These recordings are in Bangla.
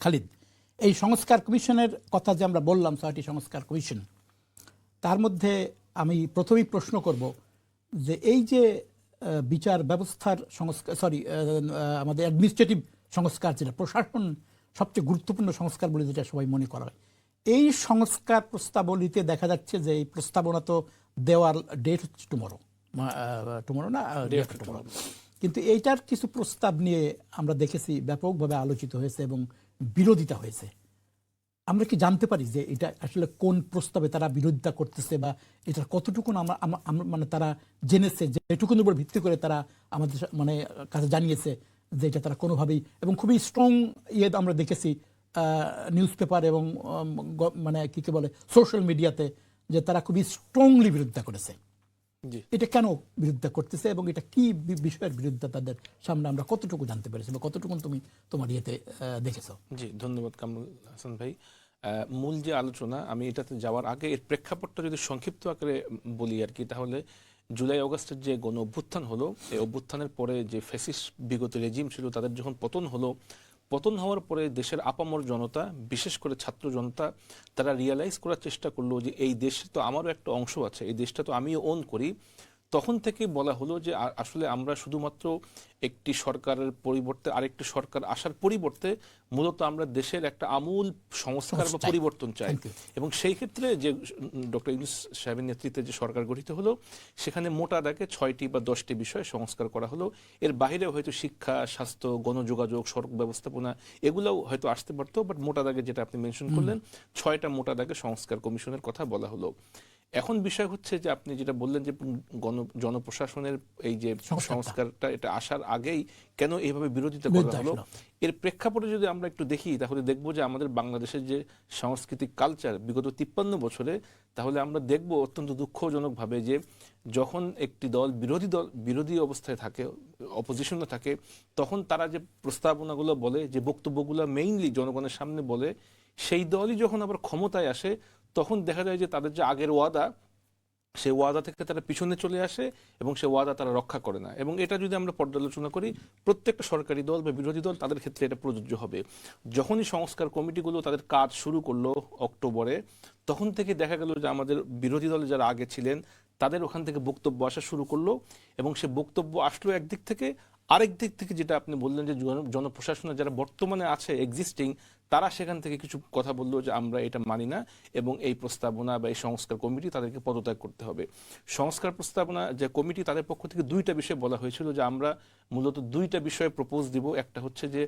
খালিদ। এই সংস্কার কমিশনের কথা যে আমরা বললাম ছয়টি সংস্কার কমিশন তার মধ্যে আমি প্রথমেই প্রশ্ন করব যে এই যে বিচার ব্যবস্থার সংস্কার সরি আমাদের অ্যাডমিনিস্ট্রেটিভ সংস্কার যেটা প্রশাসন সবচেয়ে গুরুত্বপূর্ণ সংস্কার বলে যেটা সবাই মনে করা হয় এই সংস্কার প্রস্তাবলিতে দেখা যাচ্ছে যে এই প্রস্তাবনা তো দেওয়ার ডেট হচ্ছে টুমরো টুমরো না ডেট টুমরো কিন্তু এইটার কিছু প্রস্তাব নিয়ে আমরা দেখেছি ব্যাপকভাবে আলোচিত হয়েছে এবং বিরোধিতা হয়েছে। আমরা কি জানতে পারি যে এটা আসলে কোন প্রস্তাবে তারা বিরোধিতা করতেছে বা এটার কতটুকু আমরা মানে তারা জেনেছে যে এটুকুনের উপর ভিত্তি করে তারা আমাদের মানে কাছে জানিয়েছে যে এটা তারা কোনোভাবেই, এবং খুবই স্ট্রং ইয়ে আমরা দেখেছি নিউজ পেপার এবং মানে কি কি বলে সোশ্যাল মিডিয়াতে যে তারা খুবই স্ট্রংলি বিরোধিতা করেছে। এটা কেন বিরোধিতা করতেছে এবং এটা কি বিষয়ের বিরোধিতা তাদের সামনে আমরা কতটুকু জানতে পেরেছি বা কতটুকু তুমি তোমার ইয়েতে দেখেছ? জি ধন্যবাদ কামরুল হাসান ভাই। মূল যে আলোচনা আমি এটাতে যাওয়ার আগে এর প্রেক্ষাপটটা যদি সংক্ষিপ্ত আকারে বলি আর কি তাহলে জুলাই অগস্টের যে গণ অভ্যুত্থান হলো এই অভ্যুত্থানের পরে যে ফেসিস বিগত রেজিম ছিল তাদের যখন পতন হলো পতন হওয়ার পরে দেশের আপামর জনতা, বিশেষ করে ছাত্র জনতা, তারা রিয়ালাইজ করার চেষ্টা করল যে এই দেশে তো আমারও একটা অংশ আছে, এই দেশটা তো আমিও ওন করি। তখন থেকে বলা হলো যে আসলে আমরা শুধুমাত্র একটি সরকারের পরিবর্তে আরেকটি সরকার আসার পরিবর্তে মূলত আমরা দেশের একটা আমূল সংস্কার বা পরিবর্তন চাই। এবং সেই ক্ষেত্রে যে ডক্টর ইউনুস সাহেবের নেতৃত্বে যে সরকার গঠিত হলো সেখানে মোটা দাগে ছয়টি বা দশটি বিষয় সংস্কার করা হলো। এর বাইরে হয়তো শিক্ষা স্বাস্থ্য গণযোগাযোগ সড়ক ব্যবস্থাপনা এগুলোও হয়তো আসতে পারতো বাট মোটা দাগে যেটা আপনি মেনশন করলেন ছয়টা মোটা দাগে সংস্কার কমিশনের কথা বলা হলো। এখন বিষয় হচ্ছে যে আপনি যেটা বললেন যে গণ জনপ্রশাসনের এই যে সংস্কারটা। এটা আসার আগেই কেন এইভাবে বিরোধিতা করা হলো এর প্রেক্ষাপটে যদি আমরা একটু দেখি তাহলে দেখব যে আমাদের বাংলাদেশের যে সাংস্কৃতিক কালচার বিগত তিপ্পান্ন বছরে তাহলে আমরা দেখব অত্যন্ত দুঃখজনকভাবে যে যখন একটি দল বিরোধী দল বিরোধী অবস্থায় থাকে অপোজিশনে থাকে তখন তারা যে প্রস্তাবনাগুলো বলে যে বক্তব্যগুলো মেইনলি জনগণের সামনে বলে সেই দলই যখন আবার ক্ষমতায় আসে তখন দেখা যায় যে তাদের যে আগের ওয়াদা, সেই ওয়াদা থেকে তারা পিছনে চলে আসে এবং সে ওয়াদা তারা রক্ষা করে না। এবং এটা যদি আমরা পর্যালোচনা করি, প্রত্যেকটা সরকারি দল বা বিরোধী দল তাদের ক্ষেত্রে এটা প্রযোজ্য হবে। যখনই সংস্কার কমিটিগুলো তাদের কাজ শুরু করল অক্টোবরে, তখন থেকে দেখা গেল যে আমাদের বিরোধী দলে যারা আগে ছিলেন, তাদের ওখান থেকে বক্তব্য আসা শুরু করল এবং সে বক্তব্য আসলো একদিক থেকে আরেক দিক থেকে যেটা আপনি বললেন যে জনপ্রশাসনে যারা বর্তমানে আছে এক্সিস্টিং তারা সেখান থেকে কিছু কথা বলল যে আমরা এটা মানি না এবং এই প্রস্তাবনা বা এই সংস্কার কমিটি তাদেরকে পদত্যাগ করতে হবে। সংস্কার প্রস্তাবনা যে কমিটি তাদের পক্ষ থেকে দুইটা বিষয় বলা হয়েছিল যে আমরা মূলত দুইটা বিষয়ে প্রপোজ দিব। একটা হচ্ছে যে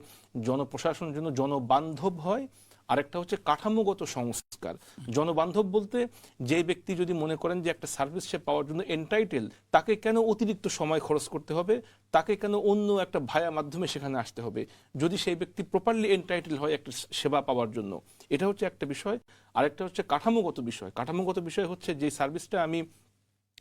জনপ্রশাসনের জন্য জনবান্ধব হয় আরেকটা হচ্ছে কাঠামোগত সংস্কার। জনবান্ধব বলতে যে ব্যক্তি যদি মনে করেন যে একটা সার্ভিস সে পাওয়ার জন্য এন্টাইটেল তাকে কেন অতিরিক্ত সময় খরচ করতে হবে? তাকে কেন অন্য একটা ভায়া মাধ্যমে সেখানে আসতে হবে? যদি সেই ব্যক্তি প্রপারলি এন্টাইটেল হয় একটা সেবা পাওয়ার জন্য। এটা হচ্ছে একটা বিষয়। আরেকটা হচ্ছে কাঠামোগত বিষয়। কাঠামোগত বিষয় হচ্ছে যে সার্ভিসটা আমি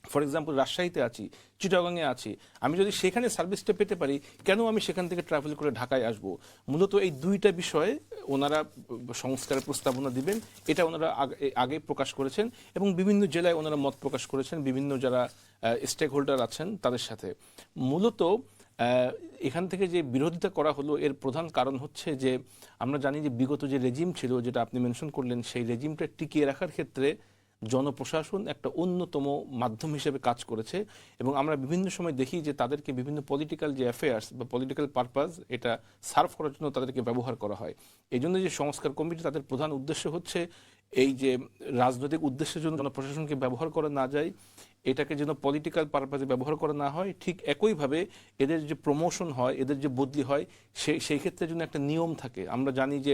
ফর এক্সাম্পল রাজশাহীতে আছি, চিটাগাংয়ে আছি। আমি যদি সেখানে সার্ভিসটা পেতে পারি, কেন আমি সেখান থেকে ট্রাভেল করে ঢাকায় আসব? মূলত এই দুইটা বিষয়ে ওনারা সংস্কারের প্রস্তাবনা দিবেন, এটা ওনারা আগ- প্রকাশ করেছেন এবং বিভিন্ন জেলায় ওনারা মত প্রকাশ করেছেন, বিভিন্ন যারা স্টেক হোল্ডার আছেন তাদের সাথে। মূলত এখান থেকে যে বিরোধিতা করা হলো, এর প্রধান কারণ হচ্ছে যে আমরা জানি যে বিগত যে রেজিম ছিল, যেটা আপনি মেনশন করলেন, সেই রেজিমটা টিকিয়ে রাখার ক্ষেত্রে জনপ্রশাসন একটা অন্যতম মাধ্যম হিসেবে কাজ করেছে এবং আমরা বিভিন্ন সময় দেখি যে তাদেরকে বিভিন্ন পলিটিক্যাল যে অ্যাফেয়ার্স বা পলিটিক্যাল পারপাস এটা সার্ভ করার জন্য তাদেরকে ব্যবহার করা হয়। এই জন্য যে সংস্কার কমিটি তাদের প্রধান উদ্দেশ্য হচ্ছে এই যে রাজনৈতিক উদ্দেশ্যের জন্য জনপ্রশাসনকে ব্যবহার করা না যায়, এটাকে যেন পলিটিক্যাল পারপাসে ব্যবহার করা না হয়, ঠিক একইভাবে এদের যে প্রমোশন হয়, এদের যে বদলি হয় সেই সেই ক্ষেত্রে যেন একটা নিয়ম থাকে। আমরা জানি যে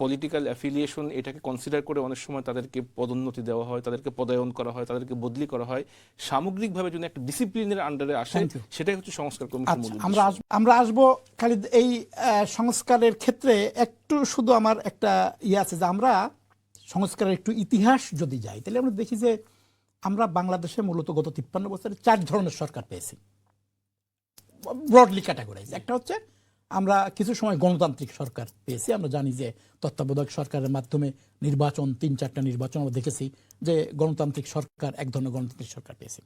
পলিটিক্যাল অ্যাফিলিয়েশন এটাকে কনসিডার করে অনেক সময় তাদেরকে পদোন্নতি দেওয়া হয় তাদেরকে পদায়ন করা হয় তাদেরকে বদলি করা হয়। সামগ্রিকভাবে যদি একটা ডিসিপ্লিনের আন্ডারে আসে সেটাই হচ্ছে সংস্কার কমিশন আচ্ছা আমরা আসব আমরা আসব খালিদ এই সংস্কারের ক্ষেত্রে একটু শুধু আমার একটা ইয়ে আছে যে আমরা সংস্কারের একটু ইতিহাস যদি যাই তাহলে আমরা দেখি যে আমরা বাংলাদেশে মূলত গত তিপ্পান্ন বছরে চার ধরনের সরকার পেয়েছি। ব্রডলি ক্যাটাগরাইজ একটা হচ্ছে আমরা কিছু সময় গণতান্ত্রিক সরকার পেয়েছি। আমরা জানি যে তত্ত্বাবধায়ক সরকারের মাধ্যমে নির্বাচন, তিন চারটা নির্বাচন আমরা দেখেছি যে গণতান্ত্রিক সরকার, এক ধরনের গণতান্ত্রিক সরকার পেয়েছি।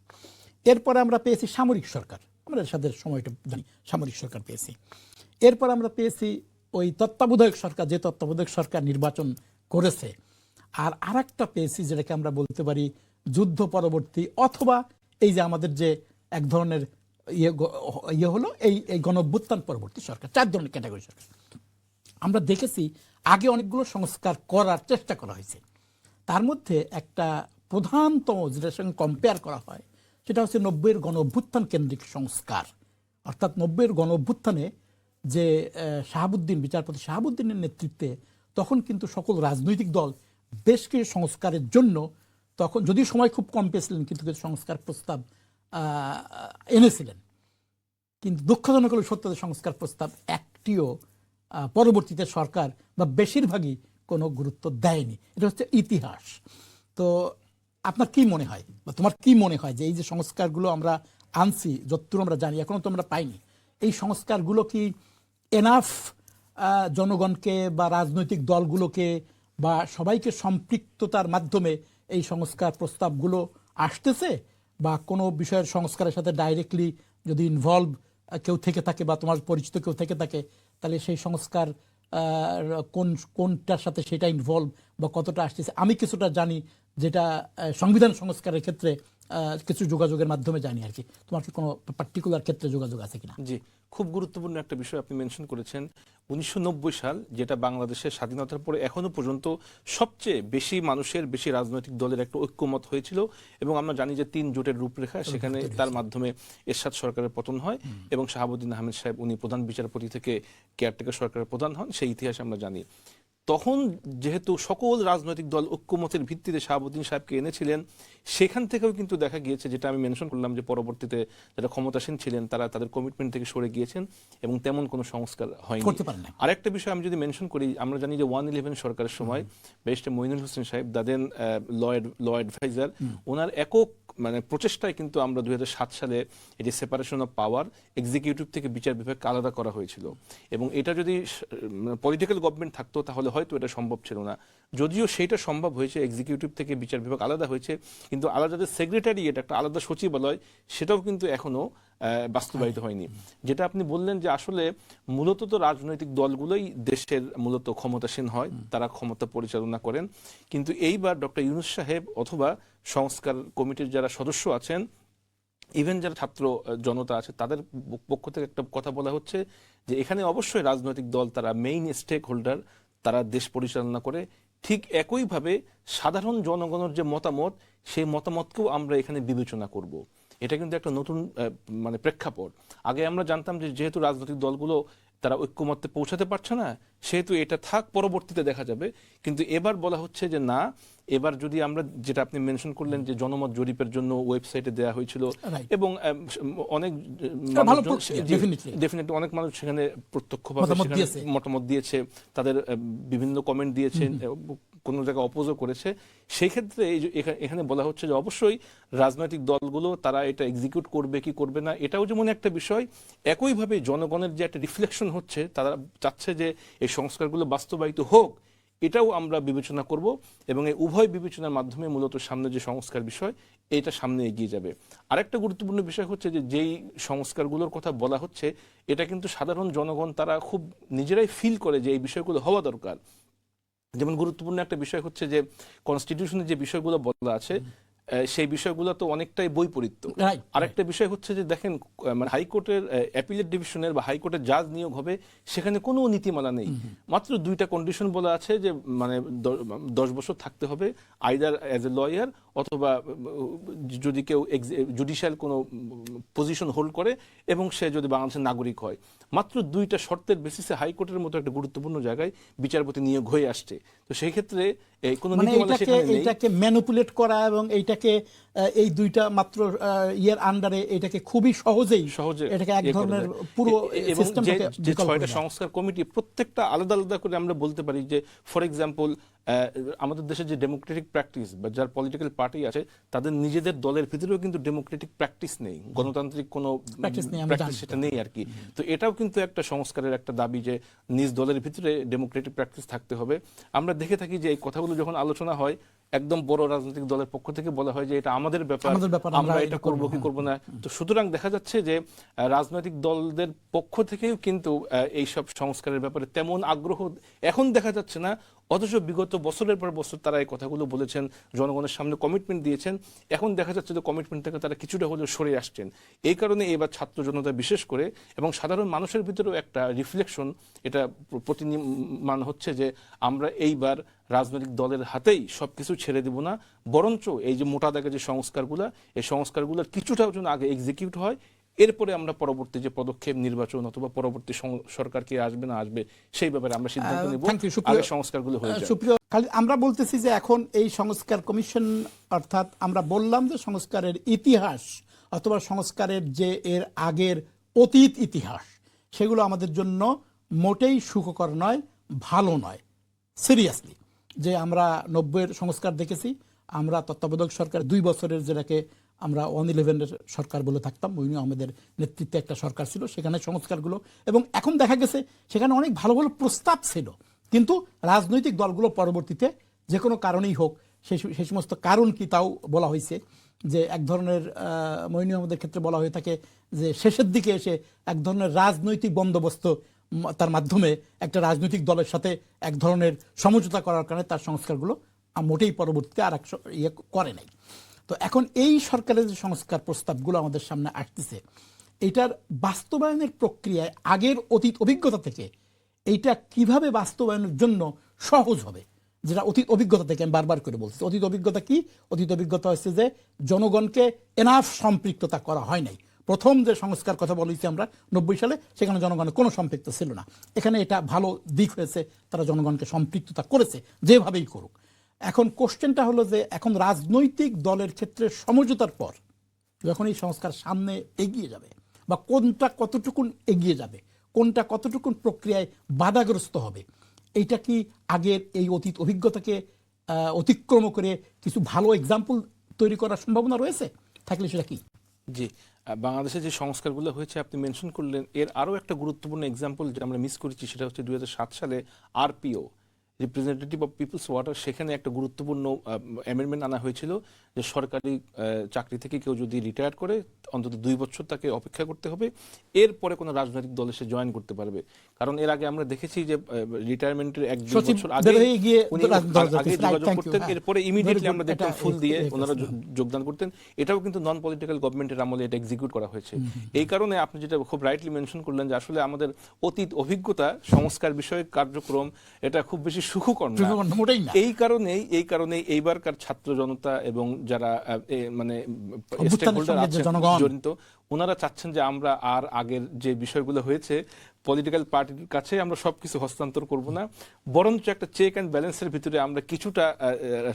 এরপরে আমরা পেয়েছি সামরিক সরকার। আমরা সাথে সময়টা জানি, সামরিক সরকার পেয়েছি। এরপর আমরা পেয়েছি ওই তত্ত্বাবধায়ক সরকার, যে তত্ত্বাবধায়ক সরকার নির্বাচন করেছে। আর আরেকটা পেয়েছি যেটাকে আমরা বলতে পারি যুদ্ধ পরবর্তী, অথবা এই যে আমাদের যে এক ধরনের ইয়ে ইয়ে হলো এই এই গণঅভ্যুত্থান পরবর্তী সরকার, চার ধরনের ক্যাটাগরি সরকার। আমরা দেখেছি আগে অনেকগুলো সংস্কার করার চেষ্টা করা হয়েছে। তার মধ্যে একটা প্রধানতম যেটার সঙ্গে কম্পেয়ার করা হয়, সেটা হচ্ছে নব্বইয়ের গণ অভ্যুত্থান কেন্দ্রিক সংস্কার। অর্থাৎ নব্বইয়ের গণ অভ্যুত্থানে যে শাহাবুদ্দিন, বিচারপতি শাহাবুদ্দিনের নেতৃত্বে তখন কিন্তু সকল রাজনৈতিক দল বেশ কিছু সংস্কারের জন্য তখন, যদিও সময় খুব কম পেয়েছিলেন, কিন্তু কিছু সংস্কার প্রস্তাব এনেছিলেন। কিন্তু দুঃখজনক হলো সত্যতা সংস্কার প্রস্তাব একটিও পরবর্তীতে সরকার বা বেশিরভাগই কোনো গুরুত্ব দেয়নি। এটা হচ্ছে ইতিহাস। তো আপনার কি মনে হয় বা তোমার কি মনে হয় যে এই যে সংস্কারগুলো আমরা আনছি, যতদূর আমরা জানি, এখনও তো আমরা পাইনি, এই সংস্কারগুলো কি এনাফ জনগণকে বা রাজনৈতিক দলগুলোকে বা সবাইকে সম্পৃক্ততার মাধ্যমে এই সংস্কার প্রস্তাবগুলো আসতেছে? বা কোনো বিষয়ের সংস্কারের সাথে ডাইরেক্টলি যদি ইনভলভ কেউ থেকে থাকে বা তোমার পরিচিত কেউ থেকে থাকে, তাহলে সেই সংস্কার কোন, কোনটার সাথে সেটা ইনভলভ বা কতটা আসতেছে, আমি কিছুটা জানি যেটা সংবিধান সংস্কারের ক্ষেত্রে কিছু যোগাযোগের মাধ্যমে জানি আর কি। তোমার কি কোনো পার্টিকুলার ক্ষেত্রে যোগাযোগ আছে কিনা? জি খুব গুরুত্বপূর্ণ একটা বিষয় আপনি মেনশন করেছেন। উনিশশো নব্বই সাল যেটা বাংলাদেশের স্বাধীনতার পরে এখনও পর্যন্ত সবচেয়ে বেশি মানুষের বেশি রাজনৈতিক দলের একটা ঐক্যমত হয়েছিল এবং আমরা জানি যে তিন জোটের রূপরেখা সেখানে তার মাধ্যমে এরশাদ সরকারের পতন হয় এবং শাহাবুদ্দিন আহমেদ সাহেব উনি প্রধান বিচারপতি থেকে কেয়ারটেকার সরকারের প্রধান হন সেই ইতিহাস আমরা জানি। তখন যেহেতু সকল রাজনৈতিক দল ঐক্যমতের ভিত্তিতে শাহাবুদ্দিন সাহেবকে এনেছিলেন সেখান থেকেও কিন্তু দেখা গিয়েছে যেটা আমি মেনশন করলাম যে পরবর্তীতে যারা ক্ষমতাসীন ছিলেন তারা তাদের কমিটমেন্ট থেকে সরে গিয়েছেন এবং তেমন কোনো সংস্কার হয়নি। আরেকটা বিষয় আমি যদি মেনশন করি আমরা জানি যে ওয়ান ইলেভেন সরকারের সময় ব্যারিস্টার মইনুল হোসেন সাহেব দাদেন ল অ্যাডভাইজার ওনার একক মানে প্রচেষ্টায় কিন্তু আমরা দু হাজার সাত সালে এই যে সেপারেশন অফ পাওয়ার এক্সিকিউটিভ থেকে বিচার বিভাগকে আলাদা করা হয়েছিল। এবং এটা যদি পলিটিক্যাল গভর্নমেন্ট থাকতো তাহলে হয়তো এটা সম্ভব ছিল না। যদিও সেটা সম্ভব হয়েছে এক্সিকিউটিভ থেকে বিচার বিভাগ আলাদা হয়েছে কিন্তু আলাদা যে সেক্রেটারিয়েট একটা আলাদা সচিবালয় সেটাও কিন্তু এখনও আহ, বাস্তবায়িত হয়নি। যেটা আপনি বললেন যে আসলে মূলত তো রাজনৈতিক দলগুলোই দেশের মূলত ক্ষমতাসীন হয় তারা ক্ষমতা পরিচালনা করেন। কিন্তু এইবার ডক্টর ইউনুস সাহেব অথবা সংস্কার কমিটির যারা সদস্য আছেন ইভেন যারা ছাত্র জনতা আছে তাদের পক্ষ থেকে একটা কথা বলা হচ্ছে যে এখানে অবশ্যই রাজনৈতিক দল তারা মেইন স্টেক হোল্ডার তারা দেশ পরিচালনা করে। ঠিক একইভাবে সাধারণ জনগণের যে মতামত সেই মতামতকেও আমরা এখানে বিবেচনা করব। এটা কিন্তু একটা নতুন মানে প্রেক্ষাপট আগে আমরা জানতাম যে যেহেতু রাজনৈতিক দলগুলো তারা ঐক্যমত্যে পৌঁছাতে পারছে না সেহেতু এটা থাক পরবর্তীতে দেখা যাবে কিন্তু এবার বলা হচ্ছে যে না এবার যদি আমরা যেটা আপনি মেনশন করলেন যে জনমত জরিপের জন্য ওয়েবসাইটে দেওয়া হয়েছিল এবং অনেক. ডেফিনেটলি অনেক মানুষ সেখানে প্রত্যক্ষভাবে মতামত দিয়েছে। তাদের বিভিন্ন কমেন্ট দিয়েছে কোনো জায়গায় অপোজও করেছে, সেই ক্ষেত্রে এখানে বলা হচ্ছে যে অবশ্যই রাজনৈতিক দলগুলো তারা এটা এক্সিকিউট করবে কি করবে না, এটাও যেমন একটা বিষয়, একইভাবে জনগণের যে একটা রিফ্লেকশন হচ্ছে, তারা চাচ্ছে যে এই সংস্কারগুলো বাস্তবায়িত হোক, এটাও আমরা বিবেচনা করব এবং এই উভয় বিবেচনার মাধ্যমে মূলত সামনে যে সংস্কার বিষয়, এটা সামনে এগিয়ে যাবে। আরেকটা গুরুত্বপূর্ণ বিষয় হচ্ছে যে যেই সংস্কারগুলোর কথা বলা হচ্ছে, এটা কিন্তু সাধারণ জনগণ তারা খুব নিজেরাই ফিল করে যে এই বিষয়গুলো হওয়া দরকার। যেমন গুরুত্বপূর্ণ একটা বিষয় হচ্ছে যে কনস্টিটিউশনের যে বিষয়গুলো বলা আছে সেই বিষয়গুলো তো অনেকটাই বৈপরীত্য। Right, আরেকটা বিষয় হচ্ছে যে দেখেন মানে হাইকোর্টের অ্যাপিলেট ডিভিশনের বা হাইকোর্টের জাজ নিয়োগ হবে সেখানে কোনো নীতিমালা নেই। মাত্র দুইটা কন্ডিশন বলা আছে যে মানে দশ বছর থাকতে হবে আইদার অ্যাজ এ লয়ার অথবা যদি কেউ জুডিশিয়াল কোনো পজিশন হোল্ড করে এবং সে যদি বাংলাদেশের নাগরিক হয়। মাত্র দুইটা শর্তের বেসিসে হাইকোর্টের মতো একটা গুরুত্বপূর্ণ জায়গায় বিচারপতি নিয়োগ হয়ে আসছে। তো সেই ক্ষেত্রে এই কোনো মানে নীতিমালা সেখানে নেই। এটাকে ম্যানুপুলেট করা এবং এইটাকে আহ, এই দুইটা মাত্র ইয়ের আন্ডারে এটাকে খুবই সহজেই সহজে এটাকে এক ইয়ে ধরনের পুরো সিস্টেমটাকে যে ছয়টা সংস্কার কমিটি প্রত্যেকটা আলাদা আলাদা করে আমরা বলতে পারি যে ফর এক্সাম্পল আমাদের দেশে যে ডেমোক্রেটিক প্র্যাকটিস বা যার পলিটিক্যাল পার্টি আছে তাদের নিজেদের দলের ভিতরেও কিন্তু ডেমোক্রেটিক প্র্যাকটিস নেই। গণতান্ত্রিক কোনো। সেটা নেই আর কি। তো এটাও কিন্তু একটা সংস্কারের একটা দাবি যে নিজ দলের ভিতরে ডেমোক্রেটিক প্র্যাকটিস থাকতে হবে। আমরা দেখে থাকি যে এই কথাগুলো যখন আলোচনা হয় একদম বড় রাজনৈতিক দলের পক্ষ থেকে বলা হয় যে এটা আমাদের ব্যাপার আমরা এটা করব কি করব না। তো সুতরাং দেখা যাচ্ছে যে রাজনৈতিক দলদের পক্ষ থেকেও কিন্তু আহ, এইসব সংস্কারের ব্যাপারে তেমন আগ্রহ এখন দেখা যাচ্ছে না। অথচ বিগত বছরের পর বছর তারা এই কথাগুলো বলেছেন, জনগণের সামনে কমিটমেন্ট দিয়েছেন। এখন দেখা যাচ্ছে যে কমিটমেন্ট থেকে তারা কিছুটা হলেও সরে আসছেন। এই কারণে এবার ছাত্র জনতা বিশেষ করে এবং সাধারণ মানুষের ভিতরেও একটা রিফ্লেকশন এটা প্র- প্রতিনিমান হচ্ছে যে আমরা এইবার রাজনৈতিক দলের হাতেই সব কিছু ছেড়ে দিব না, বরঞ্চ এই যে মোটা দাগে যে সংস্কারগুলো, এই সংস্কারগুলোর কিছুটাও যেন আগে এক্সিকিউট হয় এরপরে আমরা পরবর্তী যে পদক্ষেপ নির্বাচন অথবা পরবর্তী সরকার কি আসবে না আসবে সেই ব্যাপারে আমরা সিদ্ধান্ত নেব। আগে সংস্কারগুলো হয়ে যায় সুপ্রিয় খালি আমরা বলতেছি যে এখন এই সংস্কার কমিশন অর্থাৎ আমরা বললাম যে সংস্কারের ইতিহাস অথবা সংস্কারের যে এর আগের অতীত ইতিহাস সেগুলো আমাদের জন্য মোটেই সুখকর নয় ভালো নয়। সিরিয়াসলি যে আমরা নব্বইয়ের সংস্কার দেখেছি আমরা তত্ত্বাবধায়ক সরকার দুই বছরের যেটাকে আমরা ওয়ান ইলেভেনের সরকার বলে থাকতাম মইনু আহমেদের নেতৃত্বে একটা সরকার ছিল, সেখানে সংস্কারগুলো। এবং এখন দেখা গেছে, সেখানে অনেক ভালো ভালো প্রস্তাব ছিল। কিন্তু রাজনৈতিক দলগুলো পরবর্তীতে যে কোনো কারণেই হোক, সে সমস্ত কারণ কি তাও বলা হয়েছে, যে এক ধরনের মইনু আহমেদের ক্ষেত্রে বলা হয়ে থাকে যে শেষের দিকে এসে এক ধরনের রাজনৈতিক বন্দোবস্ত তার মাধ্যমে একটা রাজনৈতিক দলের সাথে এক ধরনের সমঝোতা করার কারণে তার সংস্কারগুলো মোটেই পরবর্তীতে আর এক ইয়ে করে নাই। তো এখন এই সরকারের যে সংস্কার প্রস্তাবগুলো আমাদের সামনে আসতেছে, এটার বাস্তবায়নের প্রক্রিয়ায় আগের অতীত অভিজ্ঞতা থেকে এইটা কীভাবে বাস্তবায়নের জন্য সহজ হবে, যেটা অতীত অভিজ্ঞতা থেকে আমি বারবার করে বলছি। অতীত অভিজ্ঞতা কি? অতীত অভিজ্ঞতা হচ্ছে যে জনগণকে এনাফ সম্পৃক্ততা করা হয় নাই। প্রথম যে সংস্কার কথা বলেছি আমরা নব্বই সালে, সেখানে জনগণের কোনো সম্পৃক্ত ছিল না। এখানে এটা ভালো দিক হয়েছে, তারা জনগণকে সম্পৃক্ততা করেছে, যেভাবেই করুক। এখন কোশ্চেনটা হলো যে এখন রাজনৈতিক দলের ক্ষেত্রে সমঝোতার পর যখন এই সংস্কার সামনে এগিয়ে যাবে বা কোনটা কতটুকুন এগিয়ে যাবে, কোনটা কতটুকুন প্রক্রিয়ায় বাধাগ্রস্ত হবে, এইটা কি আগের এই অতীত অভিজ্ঞতাকে অতিক্রম করে কিছু ভালো এক্সাম্পল তৈরি করার সম্ভাবনা রয়েছে? থাকলে সেটা কি? জি বাংলাদেশে যে সংস্কারগুলো হয়েছে আপনি মেনশন করলেন, এর আরও একটা গুরুত্বপূর্ণ এক্সাম্পল যেটা আমরা মিস করেছি সেটা হচ্ছে দুই হাজার সাত সালে RPO representative of peoples order সেখানে একটা গুরুত্বপূর্ণ অ্যামেন্ডমেন্ট আনা হয়েছিল যে সরকারি চাকরি থেকে কেউ যদি রিটায়ার করে অন্তত দুই বছর তাকে অপেক্ষা করতে হবে। এরপরে কোনো রাজনৈতিক দলে সে জয়েন করতে পারবে। কারণ এর আগে আমরা দেখেছি যে রিটায়ারমেন্টের এক দুই বছর আগে গিয়ে উনি আগে যোগাযোগ করতেন। হ্যাঁ। এরপরে ইমিডিয়েটলি আমরা দেখতাম ফুল দিয়ে ওনারা যোগদান করতেন। এটাও কিন্তু নন পলিটিক্যাল গভর্নমেন্টের আমলে এটা এক্সিকিউট করা হয়েছে। এই কারণে আপনি যেটা খুব রাইটলি মেনশন করলেন যে আসলে আমাদের অতীত অভিজ্ঞতা সংস্কার বিষয়ক কার্যক্রম এটা খুব বেশি সুখকর না মোটেই না। এই কারণেই এই কারণেই এইবারকার ছাত্র জনতা এবং যারা মানে। জড়িত ওনারা চাচ্ছেন যে আমরা আর আগের যে বিষয়গুলো হয়েছে পলিটিক্যাল পার্টির কাছে আমরা সব কিছু হস্তান্তর করব না। বরঞ্চ একটা চেক অ্যান্ড ব্যালেন্সের ভিতরে আমরা কিছুটা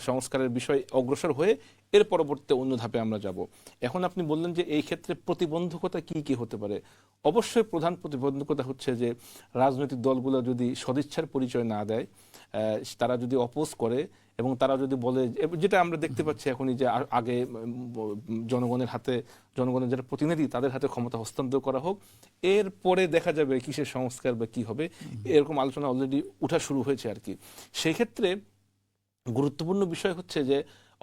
সংস্কারের বিষয় অগ্রসর হয়ে এর পরবর্তীতে অন্য ধাপে আমরা যাব। এখন আপনি বললেন যে এই ক্ষেত্রে প্রতিবন্ধকতা কি কি হতে পারে? অবশ্যই প্রধান প্রতিবন্ধকতা হচ্ছে যে রাজনৈতিক দলগুলো যদি সদিচ্ছার পরিচয় না দেয় তারা যদি অপোজ করে এবং তারা যদি বলে যেটা আমরা দেখতে পাচ্ছি এখনই যে আগে জনগণের হাতে জনগণের যারা প্রতিনিধি তাদের হাতে ক্ষমতা হস্তান্তর করা হোক। এর পরে দেখা যাবে কিসের সংস্কার বা কি হবে। এরকম আলোচনা অলরেডি উঠা শুরু হয়েছে আর কি। সেই ক্ষেত্রে গুরুত্বপূর্ণ বিষয় হচ্ছে যে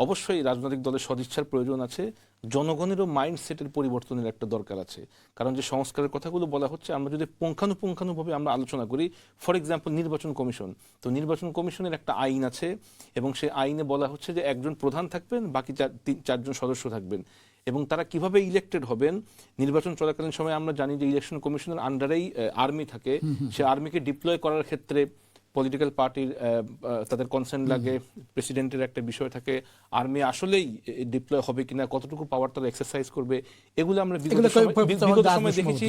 অবশ্যই রাজনৈতিক দলের সদিচ্ছার প্রয়োজন আছে। জনগণেরও মাইন্ডসেটের পরিবর্তনের একটা দরকার আছে। কারণ যে সংস্কারের কথাগুলো বলা হচ্ছে আমরা যদি পুঙ্খানুপুঙ্খানুভাবে আমরা আলোচনা করি ফর এক্সাম্পল নির্বাচন কমিশন। তো নির্বাচন কমিশনের একটা আইন আছে এবং সেই আইনে বলা হচ্ছে যে একজন প্রধান থাকবেন বাকি চার তিন- চারজন সদস্য থাকবেন। এবং তারা কীভাবে ইলেক্টেড হবেন? নির্বাচন চলাকালীন সময় আমরা জানি যে ইলেকশন কমিশনের আন্ডারেই আর্মি থাকে। সে আর্মিকে ডিপ্লয় করার ক্ষেত্রে পলিটিক্যাল পার্টির তাদের কনসার্ন লাগে প্রেসিডেন্টের একটা বিষয় থাকে আর্মি আসলেই ডিপ্লয় হবে কিনা কতটুকু পাওয়ার তারা এক্সারসাইজ করবে এগুলো আমরা বিগত সময়- দেখেছি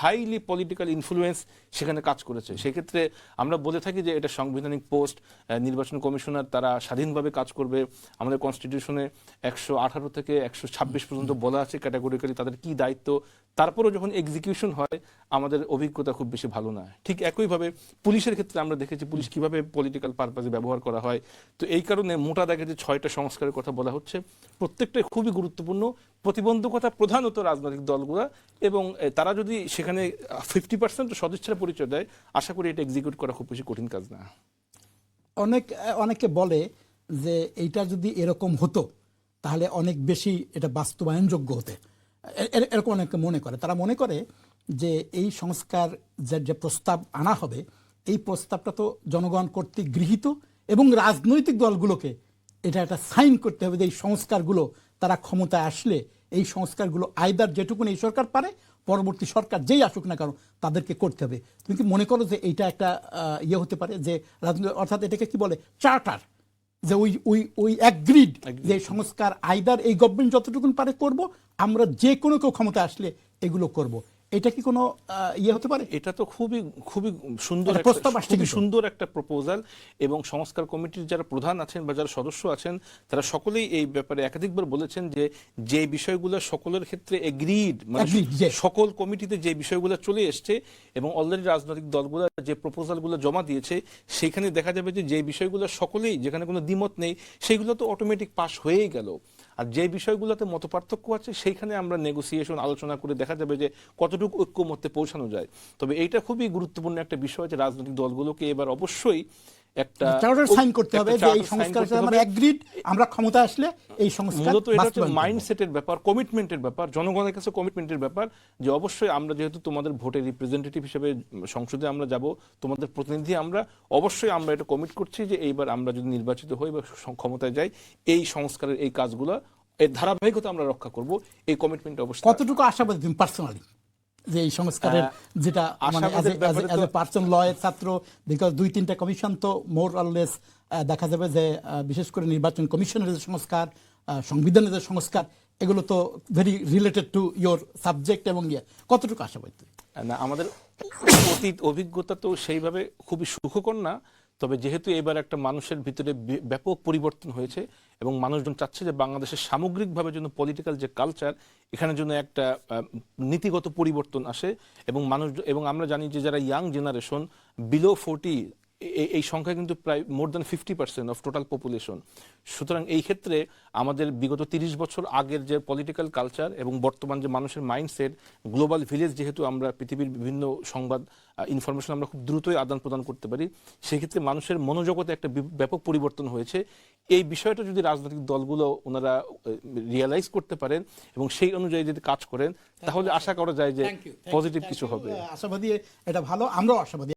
হাইলি পলিটিক্যাল ইনফ্লুয়েন্স সেখানে কাজ করেছে। সেক্ষেত্রে আমরা বলে থাকি যে এটা সাংবিধানিক পোস্ট নির্বাচন কমিশনার তারা স্বাধীনভাবে কাজ করবে। আমাদের কনস্টিটিউশনে একশো আঠারো থেকে একশো ছাব্বিশ পর্যন্ত বলা আছে ক্যাটাগরিক্যালি তাদের কি দায়িত্ব। তারপরেও যখন এক্সিকিউশন হয় আমাদের অভিজ্ঞতা খুব বেশি ভালো না ঠিক একইভাবে পুলিশের ক্ষেত্রে আমরা দেখেছি পুলিশ কীভাবে পলিটিক্যাল পারপাসে ব্যবহার করা হয়। তো এই কারণে মোটা দাগে যে ছয়টা সংস্কারের কথা বলা হচ্ছে, প্রত্যেকটাই খুবই গুরুত্বপূর্ণ। প্রতিবন্ধকতা প্রধানত রাজনৈতিক দলগুলা এবং তারা যদি সেখানে ফিফটি পার্সেন্ট সদিচ্ছার পরিচয় দেয়, আশা করি এটা এক্সিকিউট করা খুব বেশি কঠিন কাজ না। অনেক অনেকে বলে যে এইটা যদি এরকম হতো, তাহলে অনেক বেশি এটা বাস্তবায়নযোগ্য হতে। এরকম অনেকে মনে করে। তারা মনে করে যে এই সংস্কার যে প্রস্তাব আনা হবে এই প্রস্তাবটা তো জনগণ কর্তৃক গৃহীত এবং রাজনৈতিক দলগুলোকে এটা একটা সাইন করতে হবে যে এই সংস্কারগুলো তারা ক্ষমতায় আসলে এই সংস্কারগুলো আয়দার যেটুকুন এই সরকার পারে পরবর্তী সরকার যেই আসুক না কারণ তাদেরকে করতে হবে। তুমি কি মনে করো যে এইটা একটা ইয়ে হতে পারে যে রাজনৈতিক অর্থাৎ এটাকে কি বলে? চার্টার। যে ওই ওই ওই অ্যাগ্রিড যে সংস্কার আইদার এই গভর্নমেন্ট যতটুকুন পারে করব আমরা যে কোনো কেউ ক্ষমতা আসলে এগুলো করব। এটা কি কোনো ইয়ে হতে পারে? এটা তো খুবই খুবই সুন্দর একটা একটা- প্রস্তাব আসছে খুবই সুন্দর একটা প্রপোজাল এবং সংস্কার কমিটির যারা প্রধান আছেন বা যারা সদস্য আছেন তারা সকলেই এই ব্যাপারে একাধিকবার বলেছেন যে যে বিষয়গুলো সকলের ক্ষেত্রে এগ্রিড মানে সকল কমিটিতে যে বিষয়গুলো চলে এসছে এবং অলরেডি রাজনৈতিক দলগুলো যে প্রপোজালগুলো জমা দিয়েছে সেখানে দেখা যাবে যে যে বিষয়গুলো সকলেই যেখানে কোনো দ্বিমত নেই সেগুলো তো অটোমেটিক পাস হয়েই গেল। আর যে বিষয়গুলোতে মত পার্থক্য আছে, সেইখানে আমরা নেগোসিয়েশন আলোচনা করে দেখা যাবে যে কতটুকু ঐক্যমত্যে পৌঁছানো যায়। তবে এইটা খুবই গুরুত্বপূর্ণ একটা বিষয় যে রাজনৈতিক দলগুলোকে এবার অবশ্যই একটা সাইন করতে হবে যে এই সংস্কার আমরা। অ্যাগ্রিড আমরা ক্ষমতা আসলে এই সংস্কার মূলত এটা হচ্ছে মাইন্ডসেটের ব্যাপার কমিটমেন্টের ব্যাপার জনগণের কাছে কমিটমেন্টের ব্যাপার যে অবশ্যই আমরা যেহেতু তোমাদের ভোটের রিপ্রেজেন্টেটিভ হিসেবে সংসদে আমরা যাব তোমাদের প্রতিনিধি আমরা অবশ্যই আমরা এটা কমিট করছি যে এইবার আমরা যদি নির্বাচিত হই বা ক্ষমতায় যাই এই সংস্কারের এই কাজগুলো এর ধারাবাহিকতা আমরা রক্ষা করব এই কমিটমেন্ট অবশ্যই কতটুকু আশাবাদী তুমি পার্সোনালি যে এই সংস্কারের যেটা মানে অ্যাজ এ পার্সন লয়ের ছাত্র বিকজ দুই তিনটা কমিশন তো মোর অললেস দেখা যাবে যে বিশেষ করে নির্বাচন কমিশনের যে সংস্কার সংবিধানের যে সংস্কার এগুলো তো very related to your subject এবং ইয়ে। কতটুকু আশাবাদী? না আমাদের অতীত অভিজ্ঞতা তো সেইভাবে খুবই সুখকর না। তবে যেহেতু এবার একটা মানুষের ভিতরে ব্যাপক পরিবর্তন হয়েছে এবং মানুষজন চাচ্ছে যে বাংলাদেশের সামগ্রিকভাবে যেন পলিটিক্যাল যে কালচার এখানে জন্য একটা নীতিগত পরিবর্তন আসে এবং মানুষ, এবং আমরা জানি যে যারা ইয়াং জেনারেশন বিলো ফোর্টি এই সংখ্যা কিন্তু প্রায় more than fifty percent of total population সুতরাং এই ক্ষেত্রে আমাদের বিগত তিরিশ বছর আগের যে পলিটিক্যাল কালচার এবং বর্তমান যে মানুষের মাইন্ডসেট গ্লোবাল ভিলেজ যেহেতু আমরা পৃথিবীর বিভিন্ন সংবাদ ইনফরমেশন আমরা খুব দ্রুতই আদান প্রদান করতে পারি সেক্ষেত্রে মানুষের মনোজগতে একটা ব্যাপক পরিবর্তন হয়েছে। এই বিষয়টা যদি রাজনৈতিক দলগুলো ওনারা রিয়েলাইজ করতে পারেন এবং সেই অনুযায়ী যদি কাজ করেন তাহলে আশা করা যায় যে পজিটিভ কিছু হবে। আশাবাদী এটা ভালো আমরাও আশাবাদী।